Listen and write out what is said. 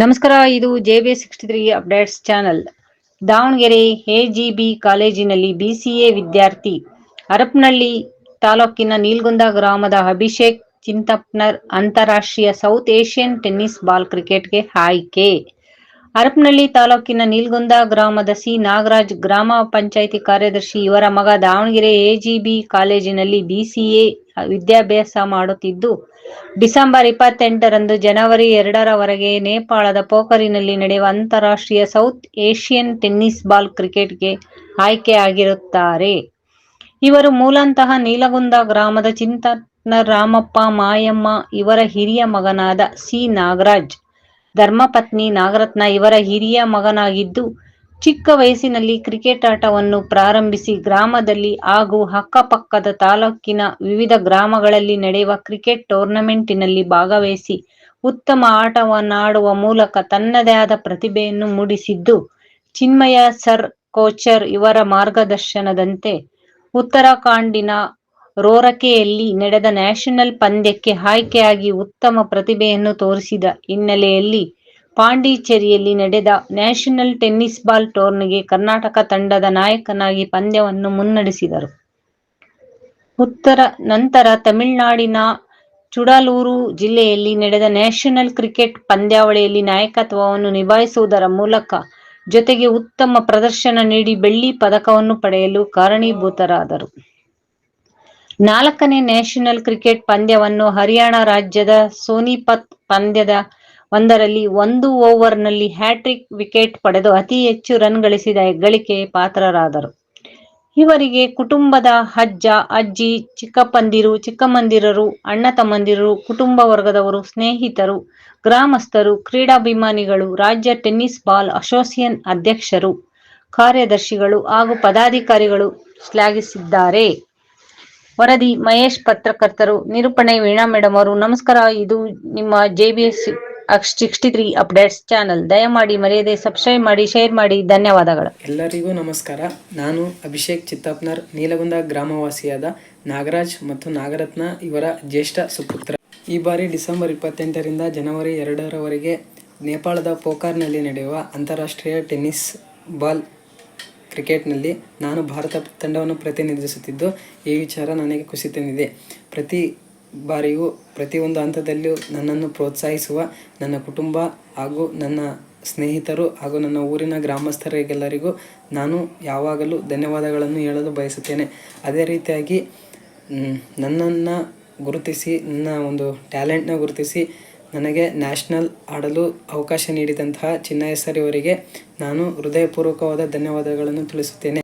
ನಮಸ್ಕಾರ, ಇದು J B sixty three updates channel. Davanagere AGB ಕಾಲೇಜಿನಲ್ಲಿ ಬಿಸಿಎ ವಿದ್ಯಾರ್ಥಿ ಹರಪನಹಳ್ಳಿ ತಾಲೂಕಿನ ನೀಲ್ಗುಂದ ಗ್ರಾಮದ ಅಭಿಷೇಕ್ ಚಿಂತಪ್ನರ್ ಅಂತಾರಾಷ್ಟ್ರೀಯ ಸೌತ್ ಏಷ್ಯನ್ ಟೆನ್ನಿಸ್ ಬಾಲ್ ಕ್ರಿಕೆಟ್ಗೆ ಆಯ್ಕೆ. ಹರಪನಹಳ್ಳಿ ತಾಲೂಕಿನ ನೀಲ್ಗುಂದ ಗ್ರಾಮದ ಸಿ ನಾಗರಾಜ್ ಗ್ರಾಮ ಪಂಚಾಯಿತಿ ಕಾರ್ಯದರ್ಶಿ ಇವರ ಮಗ ದಾವಣಗೆರೆ ಎಜಿಬಿ ಕಾಲೇಜಿನಲ್ಲಿ ಬಿಸಿಎ ವಿದ್ಯಾಭ್ಯಾಸ ಮಾಡುತ್ತಿದ್ದು, ಡಿಸೆಂಬರ್ ಇಪ್ಪತ್ತೆಂಟರಂದು ಜನವರಿ ಎರಡರವರೆಗೆ ನೇಪಾಳದ ಪೋಖರಿನಲ್ಲಿ ನಡೆಯುವ ಅಂತಾರಾಷ್ಟ್ರೀಯ ಸೌತ್ ಏಷ್ಯನ್ ಟೆನ್ನಿಸ್ ಬಾಲ್ ಕ್ರಿಕೆಟ್ಗೆ ಆಯ್ಕೆಯಾಗಿರುತ್ತಾರೆ. ಇವರು ಮೂಲತಃ ನೀಲಗುಂದ ಗ್ರಾಮದ ಚಿಂತನ ರಾಮಪ್ಪ ಮಾಯಮ್ಮ ಇವರ ಹಿರಿಯ ಮಗನಾದ ಸಿ ನಾಗರಾಜ್. ಧರ್ಮಪತ್ನಿ ನಾಗರತ್ನ ಇವರ ಹಿರಿಯ ಮಗನಾಗಿದ್ದು, ಚಿಕ್ಕ ವಯಸ್ಸಿನಲ್ಲಿ ಕ್ರಿಕೆಟ್ ಆಟವನ್ನು ಪ್ರಾರಂಭಿಸಿ ಗ್ರಾಮದಲ್ಲಿ ಹಾಗೂ ಅಕ್ಕಪಕ್ಕದ ತಾಲೂಕಿನ ವಿವಿಧ ಗ್ರಾಮಗಳಲ್ಲಿ ನಡೆಯುವ ಕ್ರಿಕೆಟ್ ಟೂರ್ನಮೆಂಟಿನಲ್ಲಿ ಭಾಗವಹಿಸಿ ಉತ್ತಮ ಆಟವನ್ನಾಡುವ ಮೂಲಕ ತನ್ನದೇ ಆದ ಪ್ರತಿಭೆಯನ್ನು ಮೂಡಿಸಿದ್ದು, ಚಿನ್ಮಯ ಸರ್ ಕೋಚರ್ ಇವರ ಮಾರ್ಗದರ್ಶನದಂತೆ ಉತ್ತರಾಖಂಡಿನ ರೋರಕೆಯಲ್ಲಿ ನಡೆದ ನ್ಯಾಷನಲ್ ಪಂದ್ಯಕ್ಕೆ ಆಯ್ಕೆಯಾಗಿ ಉತ್ತಮ ಪ್ರತಿಭೆಯನ್ನು ತೋರಿಸಿದ ಹಿನ್ನೆಲೆಯಲ್ಲಿ ಪಾಂಡಿಚೇರಿಯಲ್ಲಿ ನಡೆದ ನ್ಯಾಷನಲ್ ಟೆನ್ನಿಸ್ ಬಾಲ್ ಟೂರ್ನಿಗೆ ಕರ್ನಾಟಕ ತಂಡದ ನಾಯಕನಾಗಿ ಪಂದ್ಯವನ್ನು ಮುನ್ನಡೆಸಿದರು. ಉತ್ತರ, ನಂತರ ತಮಿಳುನಾಡಿನ ಚುಡಲೂರು ಜಿಲ್ಲೆಯಲ್ಲಿ ನಡೆದ ನ್ಯಾಷನಲ್ ಕ್ರಿಕೆಟ್ ಪಂದ್ಯಾವಳಿಯಲ್ಲಿ ನಾಯಕತ್ವವನ್ನು ನಿಭಾಯಿಸುವುದರ ಮೂಲಕ ಜೊತೆಗೆ ಉತ್ತಮ ಪ್ರದರ್ಶನ ನೀಡಿ ಬೆಳ್ಳಿ ಪದಕವನ್ನು ಪಡೆಯಲು ಕಾರಣೀಭೂತರಾದರು. ನಾಲ್ಕನೇ ನ್ಯಾಷನಲ್ ಕ್ರಿಕೆಟ್ ಪಂದ್ಯವನ್ನು ಹರಿಯಾಣ ರಾಜ್ಯದ ಸೋನಿಪತ್ ಪಂದ್ಯದ ಒಂದರಲ್ಲಿ ಒಂದು ಓವರ್ನಲ್ಲಿ ಹ್ಯಾಟ್ರಿಕ್ ವಿಕೆಟ್ ಪಡೆದು ಅತಿ ಹೆಚ್ಚು ರನ್ ಗಳಿಸಿದ ಹೆಗ್ಗಳಿಕೆ ಪಾತ್ರರಾದರು. ಇವರಿಗೆ ಕುಟುಂಬದ ಅಜ್ಜ, ಅಜ್ಜಿ, ಚಿಕ್ಕಪ್ಪಂದಿರು, ಚಿಕ್ಕಮ್ಮಂದಿರರು, ಅಣ್ಣ ತಮ್ಮಂದಿರು, ಕುಟುಂಬ ವರ್ಗದವರು, ಸ್ನೇಹಿತರು, ಗ್ರಾಮಸ್ಥರು, ಕ್ರೀಡಾಭಿಮಾನಿಗಳು, ರಾಜ್ಯ ಟೆನ್ನಿಸ್ ಬಾಲ್ ಅಸೋಸಿಯೇಷನ್ ಅಧ್ಯಕ್ಷರು, ಕಾರ್ಯದರ್ಶಿಗಳು ಹಾಗೂ ಪದಾಧಿಕಾರಿಗಳು ಶ್ಲಾಘಿಸಿದ್ದಾರೆ. ವರದಿ, ಮಹೇಶ್ ಪತ್ರಕರ್ತರು, ನಿರೂಪಣೆ, ವೀಣಾ ಮೇಡಮ್ ಅವರು, ನಮಸ್ಕಾರ. ಇದು ನಿಮ್ಮ J B S sixty three updates channel. ದಯಮಾಡಿ ಮರೆಯದೆ ಸಬ್ಸ್ಕ್ರೈಬ್ ಮಾಡಿ, ಶೇರ್ ಮಾಡಿ. ಧನ್ಯವಾದಗಳು. ಎಲ್ಲರಿಗೂ ನಮಸ್ಕಾರ. ನಾನು ಅಭಿಷೇಕ್ ಚಿತ್ತಪ್ನರ್ ನೀಲಗುಂದ ಗ್ರಾಮವಾಸಿಯಾದ ನಾಗರಾಜ್ ಮತ್ತು ನಾಗರತ್ನ ಇವರ ಜ್ಯೇಷ್ಠ ಸುಪುತ್ರ. ಈ ಬಾರಿ ಡಿಸೆಂಬರ್ ಇಪ್ಪತ್ತೆಂಟರಿಂದ ಜನವರಿ ಎರಡರವರೆಗೆ ನೇಪಾಳದ ಪೋಕಾರ್ನಲ್ಲಿ ನಡೆಯುವ ಅಂತಾರಾಷ್ಟ್ರೀಯ ಟೆನ್ನಿಸ್ ಬಾಲ್ ಕ್ರಿಕೆಟ್ನಲ್ಲಿ ನಾನು ಭಾರತ ತಂಡವನ್ನು ಪ್ರತಿನಿಧಿಸುತ್ತಿದ್ದು, ಈ ವಿಚಾರ ನನಗೆ ಖುಷಿ ತಂದಿದೆ. ಪ್ರತಿ ಬಾರಿಯೂ, ಪ್ರತಿಯೊಂದು ಹಂತದಲ್ಲಿಯೂ ನನ್ನನ್ನು ಪ್ರೋತ್ಸಾಹಿಸುವ ನನ್ನ ಕುಟುಂಬ ಹಾಗೂ ನನ್ನ ಸ್ನೇಹಿತರು ಹಾಗೂ ನನ್ನ ಊರಿನ ಗ್ರಾಮಸ್ಥರಿಗೆಲ್ಲರಿಗೂ ನಾನು ಯಾವಾಗಲೂ ಧನ್ಯವಾದಗಳನ್ನು ಹೇಳಲು ಬಯಸುತ್ತೇನೆ. ಅದೇ ರೀತಿಯಾಗಿ ನನ್ನನ್ನು ಗುರುತಿಸಿ, ನನ್ನ ಒಂದು ಟ್ಯಾಲೆಂಟ್ನ ಗುರುತಿಸಿ ನನಗೆ ನ್ಯಾಷನಲ್ ಆಡಲು ಅವಕಾಶ ನೀಡಿದಂತಹ ಚಿನ್ನ ಸರ್ ಇವರಿಗೆ ನಾನು ಹೃದಯಪೂರ್ವಕವಾದ ಧನ್ಯವಾದಗಳನ್ನು ತಿಳಿಸುತ್ತೇನೆ.